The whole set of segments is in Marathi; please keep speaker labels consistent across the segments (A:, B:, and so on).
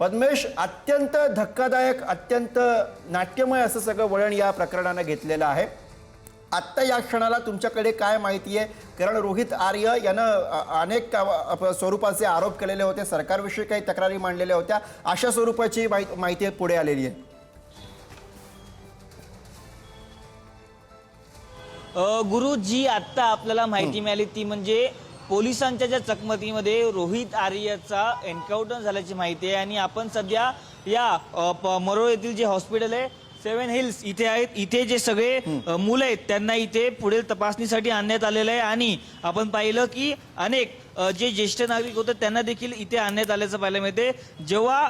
A: पद्मेश अत्यंत धक्कादायक अत्यंत नाट्यमय असं सगळं वळण या प्रकरणानं घेतलेलं आहे. आत्ता या क्षणाला तुमच्याकडे काय माहिती आहे? कारण रोहित आर्य यानं अनेक स्वरूपाचे आरोप केलेले होते सरकारविषयी काही तक्रारी मांडलेल्या होत्या. अशा स्वरूपाची माहिती पुढे आलेली आहे.
B: गुरुजी आत्ता आपल्याला माहिती मिळाली ती म्हणजे पोलिसांच्या ज्या चकमकीमध्ये रोहित आर्यचा एन्काउंटर झाल्याची माहिती आहे. आणि आपण सध्या या प- मरोळ येथील जे हॉस्पिटल आहे सेव्हन हिल्स इथे आहेत. इथे जे सगळे मुलं आहेत त्यांना इथे पुढील तपासणीसाठी आणण्यात आलेलं आहे. आणि आपण पाहिलं की अनेक जे ज्येष्ठ नागरिक होते त्यांना देखील इथे आणण्यात आल्याचं पाहायला मिळते. जेव्हा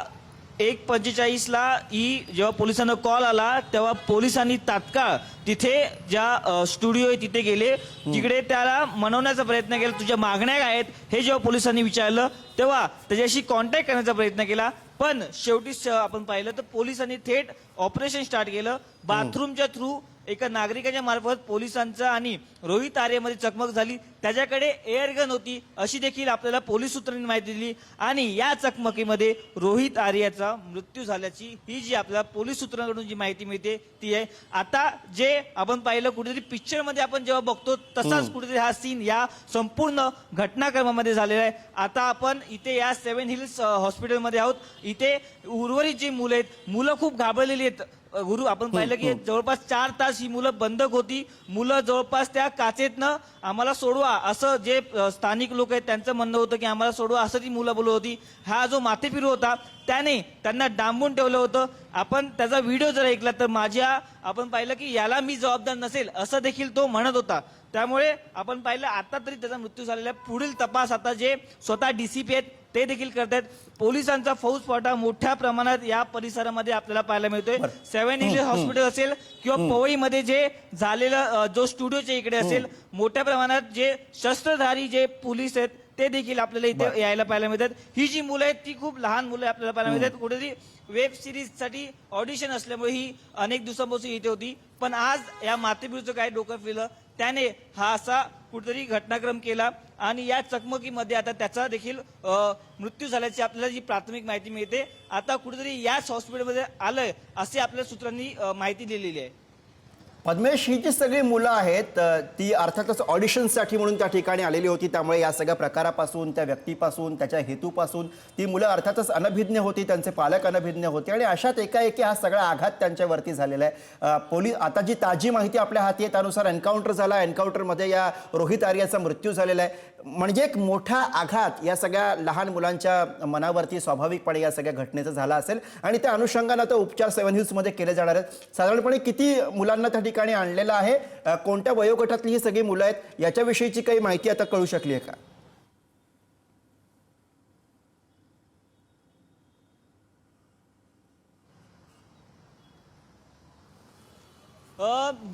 B: एक पंचेचाळीसला ही जेव्हा पोलिसांना कॉल आला तेव्हा पोलिसांनी तात्काळ तिथे ज्या स्टुडिओ आहे तिथे गेले. तिकडे त्याला मनवण्याचा प्रयत्न केला. तुझ्या मागण्या काय आहेत? हे जेव्हा पोलिसांनी विचारलं तेव्हा त्याच्याशी कॉन्टॅक्ट करण्याचा प्रयत्न केला. पण शेवटी आपण पाहिलं तर पोलिसांनी थेट ऑपरेशन स्टार्ट केलं. बाथरूमच्या थ्रू एका नागरिकाच्या मार्फत पोलिसांचा आणि रोहित आर्यमध्ये चकमक झाली. त्याच्याकडे एअर गन होती अशी देखील आपल्याला पोलीस सूत्रांनी माहिती दिली. आणि या चकमकीमध्ये रोहित आर्याचा मृत्यू झाल्याची ही जी आपल्याला पोलीस सूत्रांकडून जी माहिती मिळते ती आहे. आता जे आपण पाहिलं कुठेतरी पिक्चरमध्ये आपण जेव्हा बघतो तसाच कुठेतरी हा सीन या संपूर्ण घटनाक्रमामध्ये झालेला आहे. आता आपण इथे या सेव्हन हिल्स हॉस्पिटलमध्ये आहोत. इथे उर्वरित जी मुलं आहेत मुलं खूप घाबरलेली आहेत. गुरु आपण पाहिलं की जवळपास चार तास ही मुलं बंधक होती. मुलं जवळपास त्या काचेतनं आम्हाला सोडवा असं जे स्थानिक लोक आहेत त्यांचं म्हणणं होतं की आम्हाला सोडवा असं ती मुलं बोलत होती. हा जो माथेपिरू होता त्याने त्यांना डांबून ठेवलं होतं. आपण त्याचा व्हिडिओ जर ऐकला तर माझ्या आपण पाहिलं की याला मी जबाबदार नसेल असं देखील तो म्हणत होता. त्यामुळे आपण पाहिलं आता तरी त्याचा मृत्यू झालेला पुढील तपास आता जे स्वतः डीसीपी आहेत ते देखील करतायत. पोलिसांचा फौजफाटा मोठ्या प्रमाणात या परिसरामध्ये आपल्याला पाहायला मिळतोय. सेव्हन इंग्लिश हॉस्पिटल असेल किंवा पवईमध्ये जे झालेलं जो स्टुडिओच्या इकडे असेल मोठ्या प्रमाणात जे शस्त्रधारी जे पोलीस आहेत ते देखील आपल्याला इथे यायला पाहायला मिळतात. ही जी मुलं आहेत ती खूप लहान मुलं आपल्याला पाहायला मिळतात. कुठेतरी वेब सिरीजसाठी ऑडिशन असल्यामुळे ही अनेक दिवसांपासून इथे होती. पण आज या मातेपिरूचं काय डोकं फिरलं त्याने हा असा कुठेतरी घटनाक्रम केला आणि या चकमकीमध्ये आता त्याचा देखील मृत्यू झाल्याची आपल्याला जी प्राथमिक माहिती मिळते आता कुठेतरी याच हॉस्पिटलमध्ये आलंय असे आपल्या सूत्रांनी माहिती दिलेली आहे.
A: पद्मेश ही जी सगळी मुलं आहेत ती अर्थातच ऑडिशनसाठी म्हणून त्या ठिकाणी आलेली होती. त्यामुळे या सगळ्या प्रकारापासून त्या व्यक्तीपासून त्याच्या हेतूपासून ती मुलं अर्थातच अनभिज्ञ होती. त्यांचे पालक अनभिज्ञ होते आणि अशात एकाएकी हा सगळा आघात त्यांच्यावरती झालेला आहे. पोलीस आता जी ताजी माहिती आपल्या हाती आहे त्यानुसार एन्काउंटर झाला. एन्काउंटरमध्ये या रोहित आर्याचा मृत्यू झालेला आहे. म्हणजे एक मोठा आघात या सगळ्या लहान मुलांच्या मनावरती स्वाभाविकपणे या सगळ्या घटनेचा झाला असेल. आणि त्या अनुषंगानं आता उपचार सेव्हन हिल्समध्ये केले जाणार आहेत. साधारणपणे किती मुलांना त्या ठिकाणी आणलेलं आहे. कोणत्या वयोगटातली ही सगळी मुलं आहेत याच्याविषयीची काही माहिती आता कळू शकली आहे का?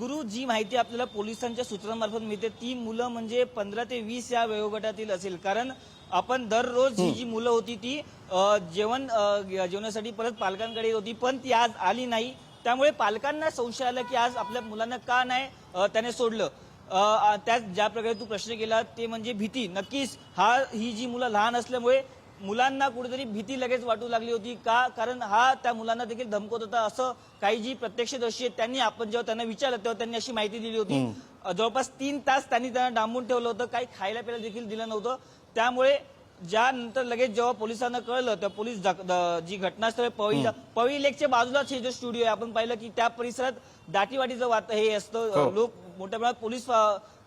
B: गुरु जी माहिती आपल्याला पोलिसांच्या सूत्रांमार्फत मिळते ती मुलं म्हणजे पंधरा ते वीस या वयोगटातील असेल. कारण आपण दररोज ही जी मुलं होती ती जेवण जेवणासाठी परत पालकांकडे होती पण ती आज आली नाही. त्यामुळे पालकांना संशय आला की आज आपल्या मुलांना का नाही त्याने सोडलं? त्यात ज्या प्रकारे तू प्रश्न केला ते म्हणजे भीती. नक्कीच हा ही जी मुलं लहान असल्यामुळे मुलांना कुठेतरी भीती लगेच वाटू लागली होती का? कारण हा त्या मुलांना देखील धमकत होता. असं काही जी प्रत्यक्षदर्शी आहेत त्यांनी आपण जेव्हा त्यांना विचारलं तेव्हा त्यांनी अशी माहिती दिली होती. जवळपास तीन तास त्यांनी त्यांना डांबून ठेवलं होतं. काही खायला प्यायला देखील दिलं नव्हतं. त्यामुळे ज्या नंतर लगेच जेव्हा पोलिसांना कळलं तर पोलीस जी घटनास्थळ पवई पवई लेकच्या बाजूलाच हे जो स्टुडिओ आहे आपण पाहिलं की त्या परिसरात दाटीवाटीचं वात हे असतं. अ, लोक मोठ्या प्रमाणात पोलीस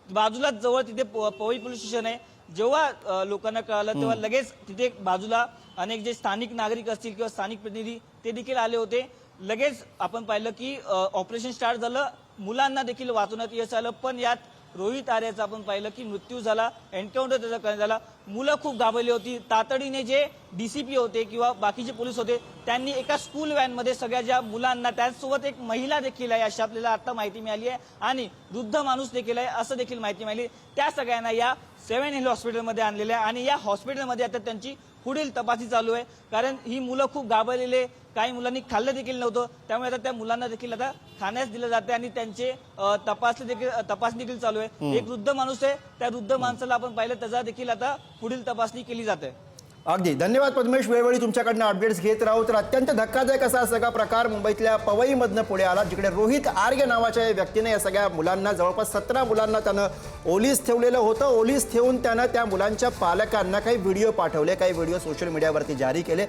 B: बाजूलाच जवळ तिथे पवई पोलीस स्टेशन आहे. जेव्हा लोकांना कळालं तेव्हा लगेच तिथे बाजूला अनेक जे स्थानिक नागरिक असतील किंवा स्थानिक प्रतिनिधी ते देखील आले होते. लगेच आपण पाहिलं की ऑपरेशन स्टार्ट झालं. मुलांना देखील वाचवण्यात यश आलं. पण यात रोहित आर्याचा आपण पाहिलं की मृत्यू झाला एन्काउंटर त्याचा करण्यात आला. मुलं खूप घाबरली होती. तातडीने जे डीसीपी होते किंवा बाकीचे पोलीस होते त्यांनी एका स्कूल व्हॅनमध्ये सगळ्या ज्या मुलांना त्याचसोबत एक महिला देखील आहे अशी आपल्याला आता माहिती मिळाली आहे. आणि वृद्ध माणूस देखील आहे असं देखील माहिती मिळाली. त्या सगळ्यांना या सेव्हन हिल हॉस्पिटलमध्ये आणलेलं आहे. आणि या हॉस्पिटलमध्ये आता त्यांची पुढील तपासणी चालू आहे. कारण ही मुलं खूप घाबरलेले काही मुलांनी खाल्लं देखील नव्हतं. त्यामुळे आता त्या मुलांना देखील आता खाण्यास दिलं जाते आणि त्यांचे अ, तपासणी देखील तपासणी देखील चालू आहे. एक वृद्ध माणूस आहे. त्या वृद्ध माणसाला आपण पाहिलं त्याचा देखील आता पुढील तपासणी केली जाते.
A: अगदी. धन्यवाद पद्मेश. वेळोवेळी तुमच्याकडनं अपडेट्स घेत राहू. तर अत्यंत धक्कादायक असा हा सगळा प्रकार मुंबईतल्या पवईमधनं पुढे आला जिकडे रोहित आर्य नावाच्या या व्यक्तीने या सगळ्या मुलांना जवळपास सतरा मुलांना त्यानं ओलीस ठेवलेलं होतं. ओलीस ठेवून त्यानं त्या मुलांच्या पालकांना काही व्हिडिओ पाठवले काही व्हिडिओ सोशल मीडियावरती जारी केले.